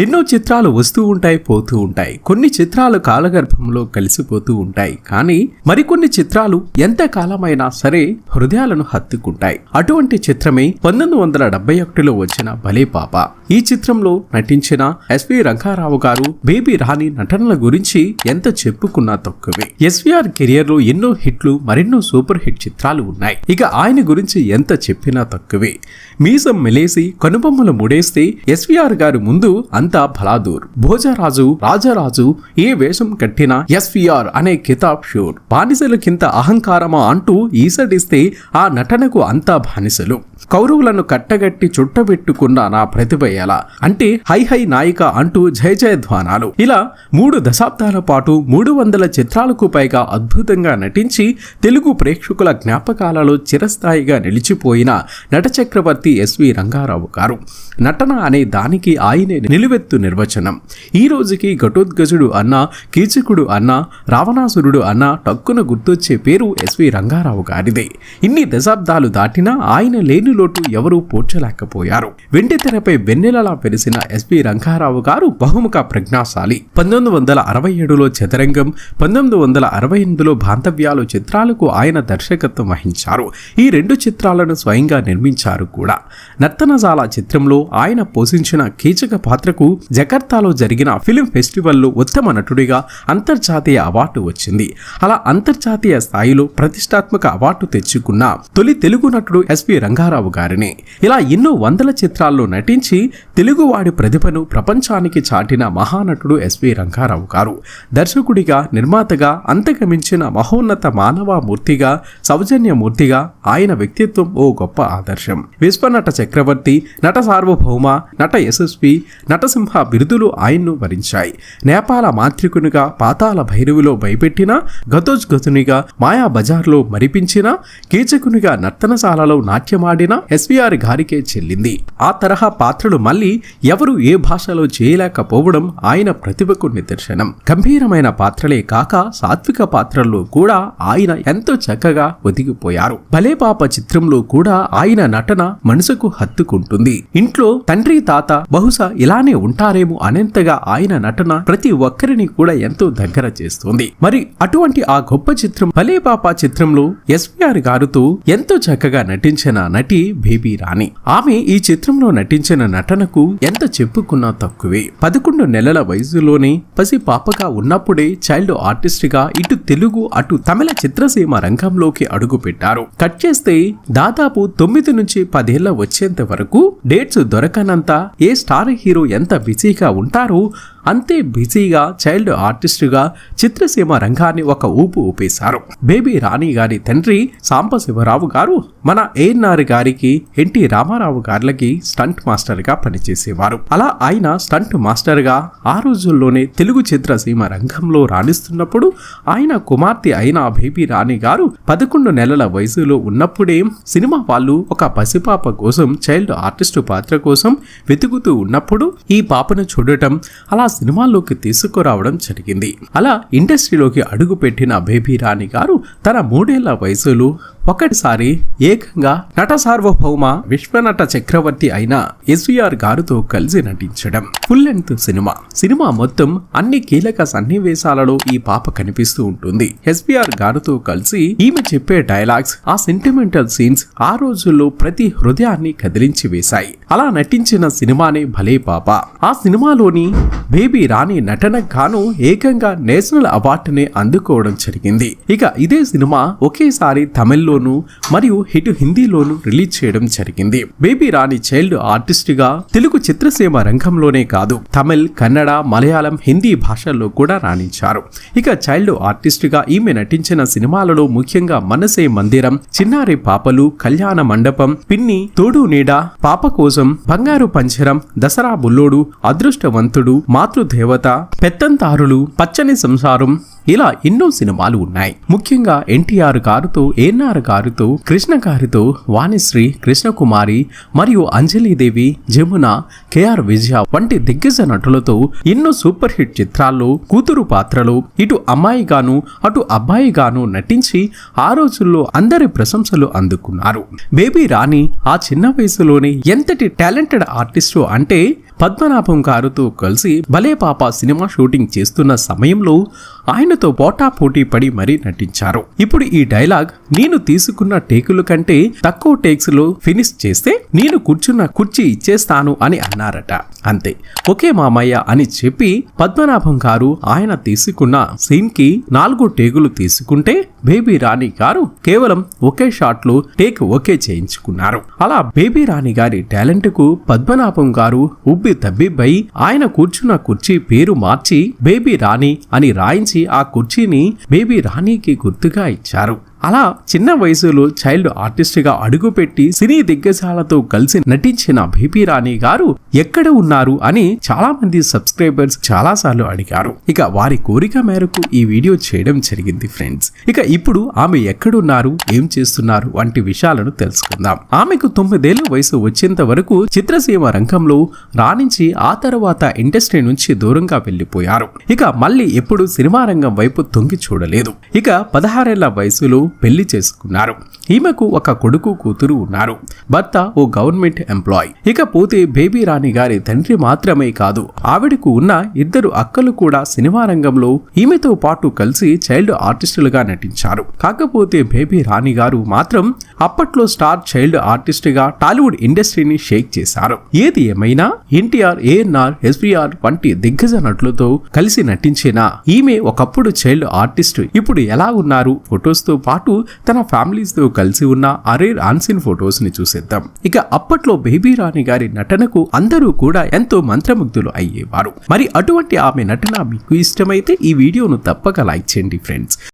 ఎన్నో చిత్రాలు వస్తూ ఉంటాయి పోతూ ఉంటాయి. కొన్ని చిత్రాలు కాలగర్భంలో కలిసిపోతూ ఉంటాయి. కానీ మరికొన్ని చిత్రాలు ఎంత కాలమైనా సరే హృదయాలను హత్తుకుంటాయి. అటువంటి చిత్రమే పంతొమ్మిది వందల డెబ్బై ఒకటిలో వచ్చిన భలే పాప. ఈ చిత్రంలో నటించిన ఎస్వి రంగారావు గారు బేబీ రాణి నటనల గురించి ఎంత చెప్పుకున్నా తక్కువే. ఎస్విఆర్ కెరియర్లో ఎన్నో హిట్లు మరెన్నో సూపర్ హిట్ చిత్రాలు ఉన్నాయి. ఇక ఆయన గురించి ఎంత చెప్పినా తక్కువే. మీసం మెలేసి కనుబొమ్మలు ముడేస్తే ఎస్విఆర్ గారు ముందు అంత బలాదూర్. భోజరాజు రాజరాజు ఏ వేషం కట్టినా ఎస్విఆర్ అనే కితాబ్ షూర్. బానిసలకింత అహంకారమా అంటూ ఈసడిస్తే ఆ నటనకు అంతా బానిసలు. కౌరవులను కట్టగట్టి చుట్టబెట్టుకున్న నా ప్రతిభ ఎలా? అంటే హై హై నాయిక అంటూ జయ జయధ్వానాలు ఇలా మూడు దశాబ్దాల పాటు మూడు వందల చిత్రాలకు పైగా అద్భుతంగా నటించి తెలుగు ప్రేక్షకుల జ్ఞాపకాలలో చిరస్థాయిగా నిలిచిపోయిన నట చక్రవర్తి ఎస్వి రంగారావు గారు. నటన అనే దానికి ఆయనే నిలువెత్తు నిర్వచనం. ఈ రోజుకి ఘటోద్గజుడు అన్న కీచకుడు అన్న రావణాసురుడు అన్న టక్కున గుర్తొచ్చే పేరు ఎస్వి రంగారావు గారిదే. ఇన్ని దశాబ్దాలు దాటినా ఆయన లేని లోటు ఎవరూ పోడ్చలేకపోయారు వెండి తెరపై వెన్నెలలా పెరిసిన ఎస్వి రంగారావు గారు బహుముఖ ప్రజ్ఞాశాలి. పంతొమ్మిది వందల అరవై ఏడులో చదరంగం పంతొమ్మిది వందల అరవై ఎనిమిదిలో బాంధవ్యాలు చిత్రాలకు ఆయన దర్శకత్వం వహించారు. ఈ రెండు చిత్రాలను స్వయంగా నిర్మించారు కూడా. నర్తనజాల చిత్రంలో ఆయన పోషించిన కీచక పాత్రకు జకర్తాలో జరిగిన ఫిలిం ఫెస్టివల్లో ఉత్తమ నటుడిగా అంతర్జాతీయ అవార్డు వచ్చింది. అలా అంతర్జాతీయ స్థాయిలో ప్రతిష్టాత్మక అవార్డు తెచ్చుకున్న తొలి తెలుగు నటుడు ఎస్పి రంగారావు గారిని. ఇలా ఎన్నో వందల చిత్రాల్లో నటించి తెలుగువాడి ప్రతిభను ప్రపంచానికి చాటిన మహానటుడు ఎస్వి రంగారావు గారు. దర్శకుడిగా నిర్మాతగా అంతకమించిన మహోన్నత మానవమూర్తిగా సౌజన్యమూర్తిగా ఆయన వ్యక్తిత్వం ఓ గొప్ప ఆదర్శం. విశ్వనట చక్రవర్తి నట సార్వభౌమ నట యశస్వి నరసింహ బిరుదులు ఆయన్ను వరించాయి. నేపాల మాంత్రికునిగా పాతాల భైరవిలో భయపెట్టిన గతోజ్గతునిగా మాయా బజార్లో మరిపించిన కీచకునిగా నర్తనశాలలో నాట్యమాడిన ఎస్విఆర్ గారికే చెల్లింది. ఆ తరహా పాత్రలు మళ్ళీ ఎవరు ఏ భాషలో చేయలేకపోవడం ఆయన ప్రతిభకు నిదర్శనం. గంభీరమైన పాత్రలే కాక సాత్విక పాత్రల్లో కూడా ఆయన ఎంతో చక్కగా ఒదిగిపోయారు. భలే పాప చిత్రంలో కూడా ఆయన నటన మనసుకు హత్తుకుంటుంది. ఇంట్లో తండ్రి తాత బహుశా ఇలానే ఉంటారేమో అనేంతగా ఆయన నటన ప్రతి ఒక్కరిని కూడా ఎంతో దగ్గర చేస్తుంది. మరి అటువంటి ఆ గొప్ప చిత్రం భలే పాప చిత్రంలో ఎస్పీఆర్ గారుతో ఎంతో చక్కగా నటించిన నటి బేబీ రాణి. ఆమె ఈ చిత్రంలో నటించిన నటనకు ఎంత చెప్పుకున్నా తక్కువే. పదకొండు నెలల వయసులోనే పసి పాపగా ఉన్నప్పుడే చైల్డ్ ఆర్టిస్ట్గా ఇటు తెలుగు అటు తమిళ చిత్రసీమ రంగంలోకి అడుగు పెట్టారు కట్ చేస్తే దాదాపు తొమ్మిది నుంచి పదేళ్ళ వచ్చేంత వరకు డేట్స్ దొరకనంత ఏ స్టార్ హీరో ఎంత బిజీగా ఉంటారో అంతే బిజీగా చైల్డ్ ఆర్టిస్టుగా చిత్రసీమ రంగాన్ని ఒక ఊపు ఊపేశారు. బేబీ రాణి గారి తండ్రి సాంబశివరావు గారు మన ఏఎన్ఆర్ గారికి ఎన్టీ రామారావు గారికి స్టంట్ మాస్టర్గా పనిచేసేవారు. అలా ఆయన స్టంట్ మాస్టర్గా ఆ రోజుల్లోనే తెలుగు చిత్రసీమ రంగంలో రాణిస్తున్నప్పుడు ఆయన కుమార్తె అయిన బేబీ రాణి గారు పదకొండు నెలల వయసులో ఉన్నప్పుడే సినిమా వాళ్ళు ఒక పసిపాప కోసం చైల్డ్ ఆర్టిస్టు పాత్ర కోసం వెతుకుతూ ఉన్నప్పుడు ఈ పాపను చూడటం అలా సినిమాల్లోకి తీసుకురావడం జరిగింది. అలా ఇండస్ట్రీలోకి అడుగుపెట్టిన బేబీ రాణి గారు తన మూడేళ్ళ వయసులో ఒకటిసారి ఏకంగా నట సార్వభౌమ విశ్వనట చక్రవర్తి అయిన ఎస్విఆర్ గారితో కలిసి నటించడం ఫుల్ లెంగ్త్ సినిమా. సినిమా మొత్తం అన్ని కీలక సన్నివేశాలలో ఈ పాప కనిపిస్తూ ఉంటుంది. ఎస్విఆర్ గారితో కలిసి ఈమె చెప్పే డైలాగ్స్ ఆ సెంటిమెంటల్ సీన్స్ ఆ రోజుల్లో ప్రతి హృదయాన్ని కదిలించి వేశాయి. అలా నటించిన సినిమానే భలే పాప. ఆ సినిమాలోని బేబీ రాణి నటన గాను ఏకంగా నేషనల్ అవార్డునే అందుకోవడం జరిగింది. ఇక ఇదే సినిమా ఒకేసారి తమిళ్ళో తెలుగులోను మరియు హిట్ హిందీలోను రిలీజ్ చేయడం జరిగింది. బేబీ రాణి చైల్డ్ ఆర్టిస్ట్గా తెలుగు చిత్రసీమ రంగంలోనే కాదు తమిళ్ కన్నడ మలయాళం హిందీ భాషల్లో కూడా రాణించారు. ఇక చైల్డ్ ఆర్టిస్ట్గా ఈమె నటించిన సినిమాలలో ముఖ్యంగా మనసే మందిరం చిన్నారి పాపలు కళ్యాణ మండపం పిన్ని తోడు నీడ పాప కోసం బంగారు పంచరం దసరా బుల్లోడు అదృష్టవంతుడు మాతృదేవత పెత్తంతారులు పచ్చని సంసారం ఇలా ఎన్నో సినిమాలు ఉన్నాయి. ముఖ్యంగా ఎన్టీఆర్ గారితో ఏఎన్ఆర్ గారితో కృష్ణ గారితో వాణిశ్రీ కృష్ణకుమారి మరియు అంజలీదేవి జమున కేఆర్ విజయ వంటి దిగ్గజ నటులతో ఎన్నో సూపర్ హిట్ చిత్రాల్లో కూతురు పాత్రలు ఇటు అమ్మాయిగాను అటు అబ్బాయిగాను నటించి ఆ రోజుల్లో అందరి ప్రశంసలు అందుకున్నారు. బేబీ రాణి ఆ చిన్న వయసులోనే ఎంతటి టాలెంటెడ్ ఆర్టిస్టు అంటే పద్మనాభం గారితో కలిసి భలే పాప సినిమా షూటింగ్ చేస్తున్న సమయంలో ఆయనతో పోటా పోటీ పడి మరీ నటించారు. ఇప్పుడు ఈ డైలాగ్ నేను తీసుకున్న టేకుల కంటే తక్కువ టేక్స్లో ఫినిష్ చేస్తే నేను కూర్చున్న కుర్చీ ఇచ్చేస్తాను అని అన్నారట. అంతే. ఓకే మామయ్య అని చెప్పి పద్మనాభం గారు ఆయన తీసుకున్న సీన్కి నాలుగు టేకులు తీసుకుంటే బేబీ రాణి గారు కేవలం ఒకే షాట్లో టేక్ ఓకే చేయించుకున్నారు. అలా బేబీ రాణి గారి టాలెంట్కు పద్మనాభం గారు ఉబ్బి తబ్బిబ్బై ఆయన కూర్చున్న కుర్చీ పేరు మార్చి బేబీ రాణి అని రాయించి ఆ కుర్చీని బేబీ రాణికి గుర్తుగా ఇచ్చారు. అలా చిన్న వయసులో చైల్డ్ ఆర్టిస్ట్గా అడుగుపెట్టి సినీ దిగ్గజాలతో కలిసి నటించిన బీపీ రాణి గారు ఎక్కడ ఉన్నారు అని చాలా మంది సబ్స్క్రైబర్స్ చాలా సార్లు అడిగారు. ఇక వారి కోరిక మేరకు ఈ వీడియో చేయడం జరిగింది ఫ్రెండ్స్. ఇక ఇప్పుడు ఆమె ఎక్కడున్నారు ఏం చేస్తున్నారు వంటి విషయాలను తెలుసుకుందాం. ఆమెకు తొమ్మిదేళ్ళ వయసు వచ్చేంత వరకు చిత్రసీమ రంగంలో రాణించి ఆ తర్వాత ఇండస్ట్రీ నుంచి దూరంగా వెళ్ళిపోయారు ఇక మళ్ళీ ఎప్పుడు సినిమా రంగం వైపు తొంగి చూడలేదు. ఇక పదహారేళ్ళ వయసులో పెళ్ళి చేసుకున్నారు. ఈమెకు ఒక కొడుకు కూతురు ఉన్నారు. భర్త ఓ గవర్నమెంట్ ఎంప్లాయ్. ఇకపోతే బేబీ రాణి గారి తండ్రి మాత్రమే కాదు ఆవిడకు ఉన్న ఇద్దరు అక్కలు కూడా సినిమా రంగంలో ఈమెతో పాటు కలిసి చైల్డ్ ఆర్టిస్టులుగా నటించారు. కాకపోతే బేబీ రాణి గారు మాత్రం అప్పట్లో స్టార్ చైల్డ్ ఆర్టిస్టుగా టాలీవుడ్ ఇండస్ట్రీని షేక్ చేశారు. ఏది ఏమైనా ఎన్టీఆర్ ఏఎన్ఆర్ ఎస్బీఆర్ వంటి దిగ్గజ నటులతో కలిసి నటించిన ఈమె ఒకప్పుడు చైల్డ్ ఆర్టిస్ట్. ఇప్పుడు ఎలా ఉన్నారు? ఫొటోస్తో పాటు పాటు తన ఫ్యామిలీస్తో కలిసి ఉన్న అరేర్ ఆన్సిన్ ఫొటోస్ని చూసేద్దాం. ఇక అప్పట్లో బేబీ రాణి గారి నటనకు అందరూ కూడా ఎంతో మంత్రముగ్ధులు అయ్యేవారు. మరి అటువంటి ఆమె నటన మీకు ఇష్టమైతే ఈ వీడియోను తప్పక లైక్ చేయండి ఫ్రెండ్స్.